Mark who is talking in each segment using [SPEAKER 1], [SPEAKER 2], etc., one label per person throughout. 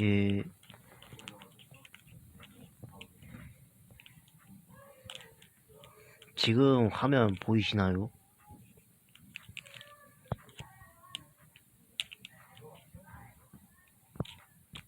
[SPEAKER 1] 예. 지금 화면 보이시나요?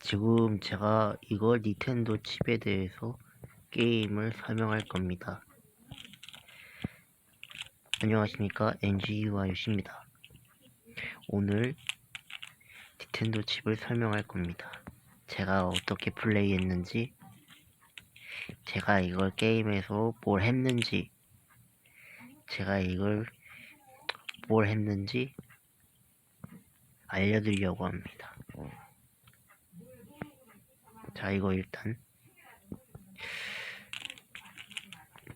[SPEAKER 1] 지금 제가 이거 닌텐도 칩에 대해서 게임을 설명할 겁니다. 안녕하십니까 NGU와 요시입니다. 오늘 닌텐도 칩을 설명할 겁니다. 제가 어떻게 플레이했는지, 제가 이걸 게임에서 뭘 했는지, 제가 이걸 뭘 했는지 알려드리려고 합니다. 자, 이거 일단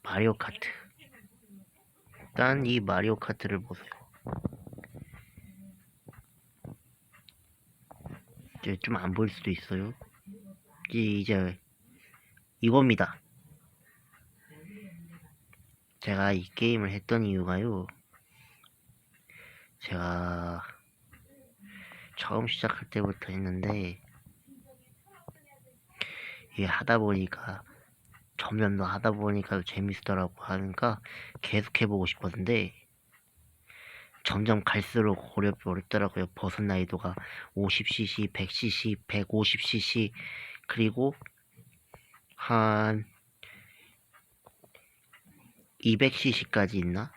[SPEAKER 1] 마리오 카트. 일단 이 마리오 카트를 보세요. 이제 좀 안 보일 수도 있어요. 이- 이제 이겁니다. 제가 이 게임을 했던 이유가요. 제가 처음 시작할 때부터 했는데 이게 하다 보니까 점점 더 하다 보니까 재밌더라고 하니까 계속 해보고 싶었는데 점점 갈수록 어렵, 어렵더라고요. 버섯 난이도가 50cc, 100cc, 150cc 그리고 한 200cc까지 있나?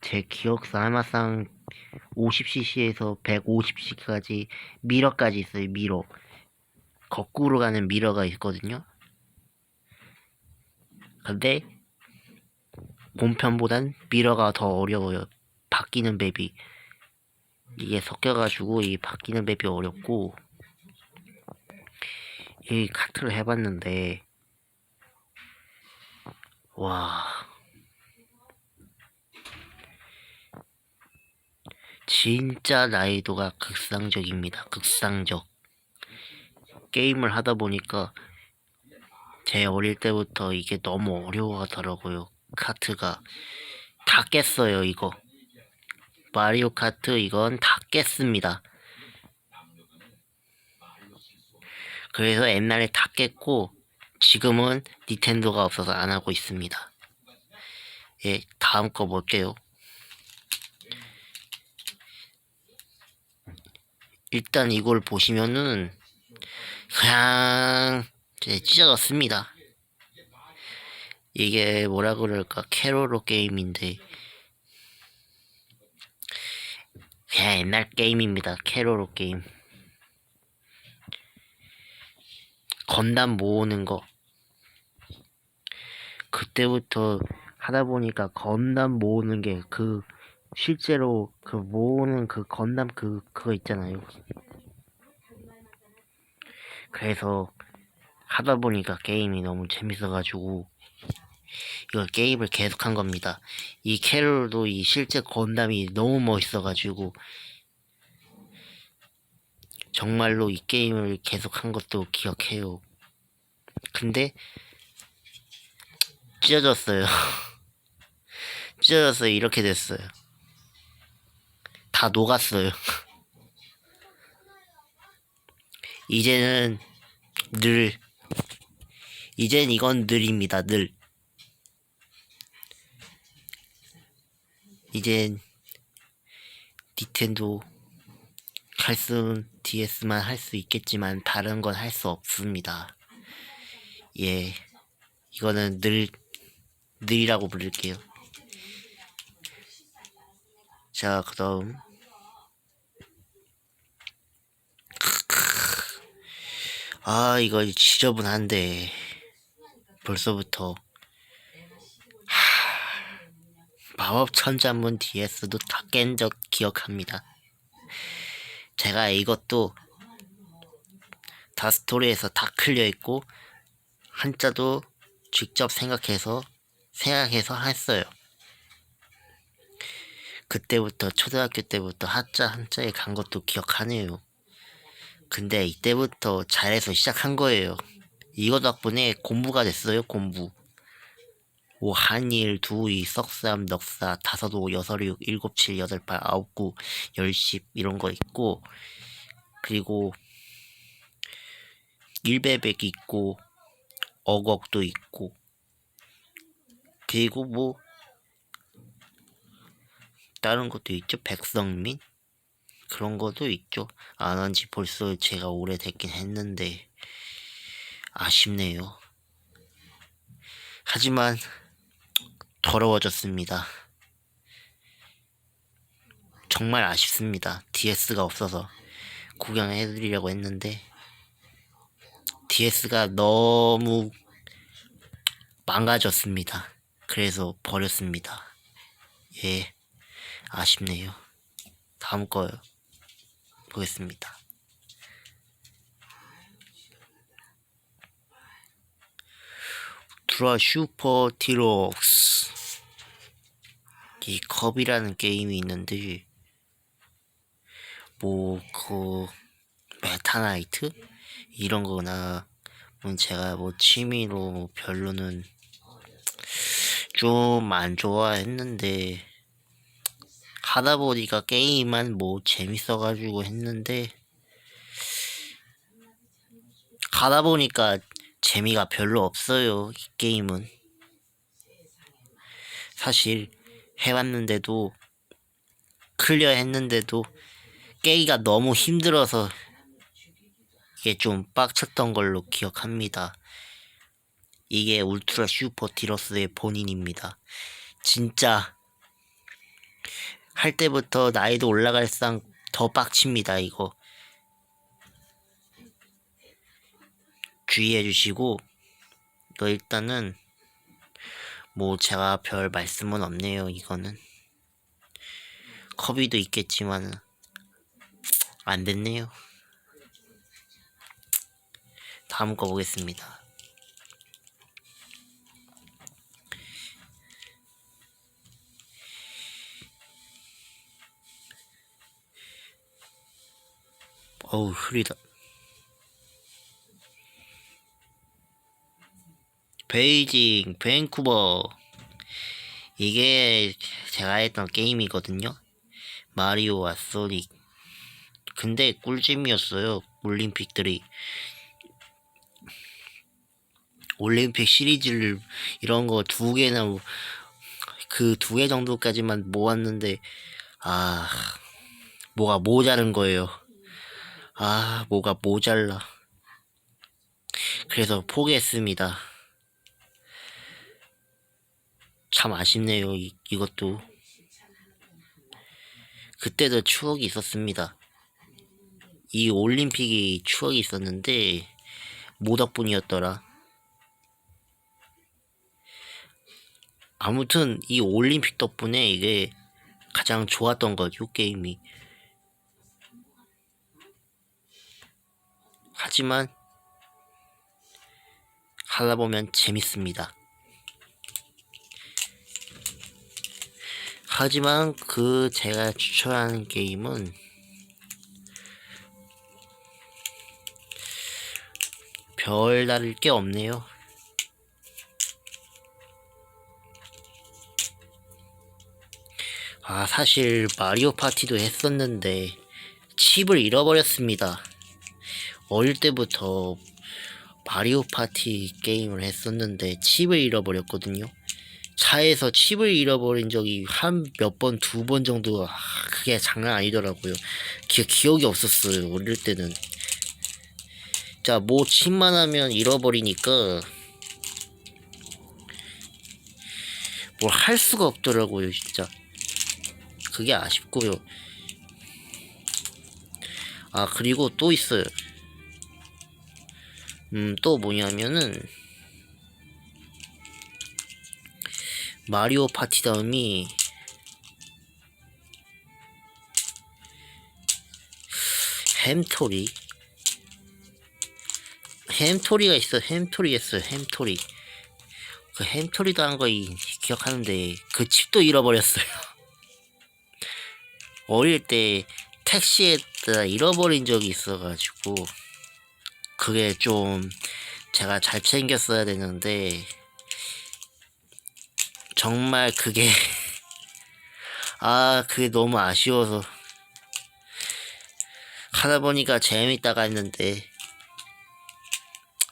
[SPEAKER 1] 제 기억상 하마상 50cc에서 150cc까지 미러까지 있어요. 미러. 거꾸로 가는 미러가 있거든요. 근데 본편보단 미러가 더 어려워요. 바뀌는 맵이 이게 섞여가지고 이 바뀌는 맵이 어렵고 이 카트를 해봤는데 와 진짜 난이도가 극상적입니다. 극상적 게임을 하다 보니까 제 어릴 때부터 이게 너무 어려워하더라고요. 카트가 다 깼어요 이거 마리오 카트 이건 다 깼습니다. 그래서 옛날에 다 깼고 지금은 닌텐도가 없어서 안 하고 있습니다. 예, 다음 거 볼게요. 일단 이걸 보시면은 그냥 이제 찢어졌습니다. 이게 뭐라 그럴까 캐롤로 게임인데 그냥 옛날 게임입니다. 캐롤로 게임. 건담 모으는 거. 그때부터 하다 보니까 건담 모으는 게 그 실제로 그 모으는 그 건담 그 그거 있잖아요. 그래서 하다 보니까 게임이 너무 재밌어가지고 이거 게임을 계속한 겁니다. 이 캐롤도 이 실제 건담이 너무 멋있어가지고 정말로 이 게임을 계속한 것도 기억해요. 근데 찢어졌어요. 찢어졌어요. 이렇게 됐어요. 다 녹았어요. 이제는 늘 이젠 이건 늘입니다. 늘 이젠 닌텐도 할수 DS만 할 수 있겠지만 다른 건 할 수 없습니다. 예, 이거는 늘 늘이라고 부를게요. 자, 그다음 아 이거 지저분한데 벌써부터 하... 마법 천자문 DS도 다 깬 적 기억합니다. 제가 이것도 다 스토리에서 다 클리어 있고 한자도 직접 생각해서 생각해서 했어요. 그때부터 초등학교 때부터 한자 한자에 간 것도 기억하네요. 근데 이때부터 잘해서 시작한 거예요. 이거 덕분에 공부가 됐어요, 공부. 오, 한일, 두이, 석삼, 넉사, 다섯오, 여섯육, 일곱, 칠, 여덟, 팔, 아홉, 구, 열십 이런 거 있고 그리고 일베백 있고 어걱도 있고. 그리고 뭐 다른 것도 있죠? 백성민? 그런 것도 있죠. 안 한 지 벌써 제가 오래됐긴 했는데 아쉽네요. 하지만 더러워졌습니다 정말 아쉽습니다 DS가 없어서 구경해드리려고 했는데 DS가 너무 망가졌습니다. 그래서 버렸습니다. 예, 아쉽네요. 다음 거 보겠습니다. 드라 슈퍼 티록스. 이 컵이라는 게임이 있는데 뭐 그 메타나이트? 이런 거나 뭐 제가 뭐 취미로 뭐 별로는 좀 안 좋아했는데 하다 보니까 게임만 뭐 재밌어가지고 했는데 하다 보니까 재미가 별로 없어요 이 게임은 사실 해봤는데도 클리어 했는데도 깨기가 너무 힘들어서 이게 좀 빡쳤던 걸로 기억합니다. 이게 울트라 슈퍼 디러스의 본인입니다. 진짜 할 때부터 나이도 올라갈상 더 빡칩니다. 이거 주의해 주시고 또 일단은 뭐 제가 별 말씀은 없네요. 이거는 커비도 있겠지만 안 됐네요. 다음 거 보겠습니다. 어우 흐리다. 베이징, 밴쿠버. 이게 제가 했던 게임이거든요. 마리오와 소닉. 근데 꿀잼이었어요. 올림픽들이. 올림픽 시리즈를 이런 거 두 개나 그 두 개 정도까지만 모았는데 아 뭐가 모자른 거예요. 아 뭐가 모자라. 그래서 포기했습니다. 참 아쉽네요. 이, 이것도 그때도 추억이 있었습니다. 이 올림픽이 추억이 있었는데 모 덕분이었더라. 아무튼 이 올림픽 덕분에 이게 가장 좋았던 거죠 게임이. 하지만 하다 보면 재밌습니다. 하지만 그 제가 추천하는 게임은 별 다를 게 없네요. 아, 사실 마리오 파티도 했었는데 칩을 잃어버렸습니다. 어릴 때부터 마리오 파티 게임을 했었는데 칩을 잃어버렸거든요. 차에서 칩을 잃어버린 적이 한 몇 번, 두 번 정도, 아, 그게 장난 아니더라고요. 기, 기억이 없었어요, 어릴 때는. 자, 뭐 칩만 하면 잃어버리니까 뭘 할 수가 없더라고요, 진짜. 그게 아쉽고요. 아, 그리고 또 있어요. 음, 또 뭐냐면은, 마리오 파티 다음이, 햄토리. 햄토리가 있어, 햄토리 했어요, 햄토리. 그 햄토리도 한 거 기억하는데, 그 칩도 잃어버렸어요. 어릴 때 택시에다 잃어버린 적이 있어가지고 그게 좀 제가 잘 챙겼어야 되는데 정말 그게 아 그게 너무 아쉬워서 하다 보니까 재밌다가 했는데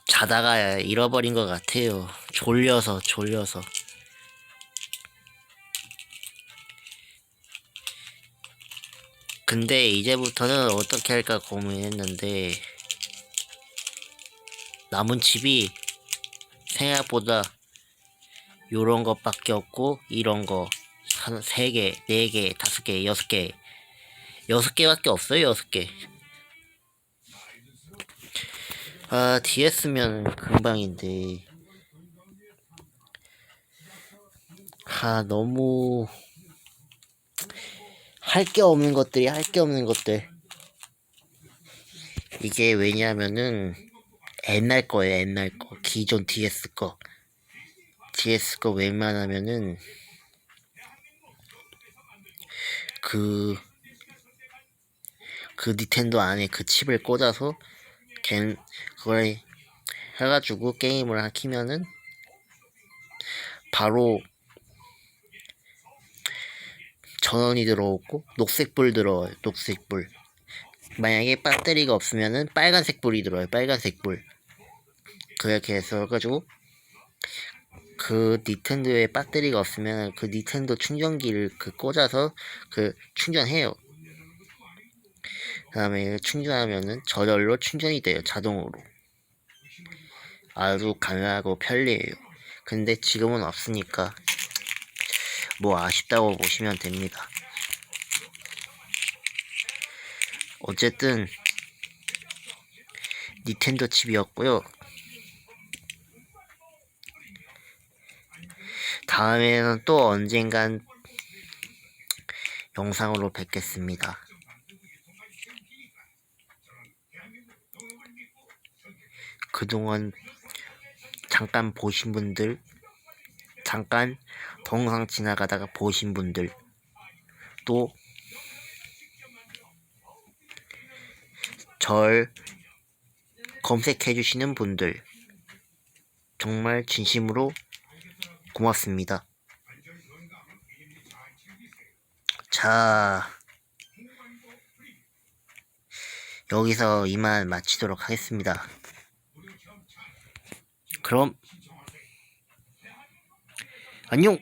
[SPEAKER 1] 자다가 잃어버린 것 같아요. 졸려서 졸려서. 근데 이제부터는 어떻게 할까 고민했는데 남은 칩이 생각보다 요런 것밖에 없고 이런 거한세 개, 네 개, 다섯 개, 여섯 개, 여섯 개밖에 없어요. 여섯 개. 아 DS면 금방인데 아 너무 할 게 없는 것들이 할 게 없는 것들 이게 왜냐면은 옛날 거예요 옛날 거 기존 DS 거 거 웬만하면은 그, 그 닌텐도 안에 그 칩을 꽂아서 걔 그걸 해가지고 게임을 키면은 바로 전원이 들어오고 녹색불 들어와요 녹색불. 만약에 배터리가 없으면은 빨간색 불이 들어와요 빨간색 불. 그렇게 해서 가지고 그 닌텐도에 배터리가 없으면 그 닌텐도 충전기를 그 꽂아서 그 충전해요. 그 다음에 충전하면은 저절로 충전이 돼요. 자동으로. 아주 강하고 편리해요. 근데 지금은 없으니까 뭐 아쉽다고 보시면 됩니다. 어쨌든 닌텐도 칩이었고요. 다음에는 또 언젠간 영상으로 뵙겠습니다. 그동안 잠깐 보신 분들, 잠깐 동상 지나가다가 보신 분들, 또 절 검색해 주시는 분들, 정말 진심으로 고맙습니다. 자, 여기서 이만 마치도록 하겠습니다. 그럼, 안녕!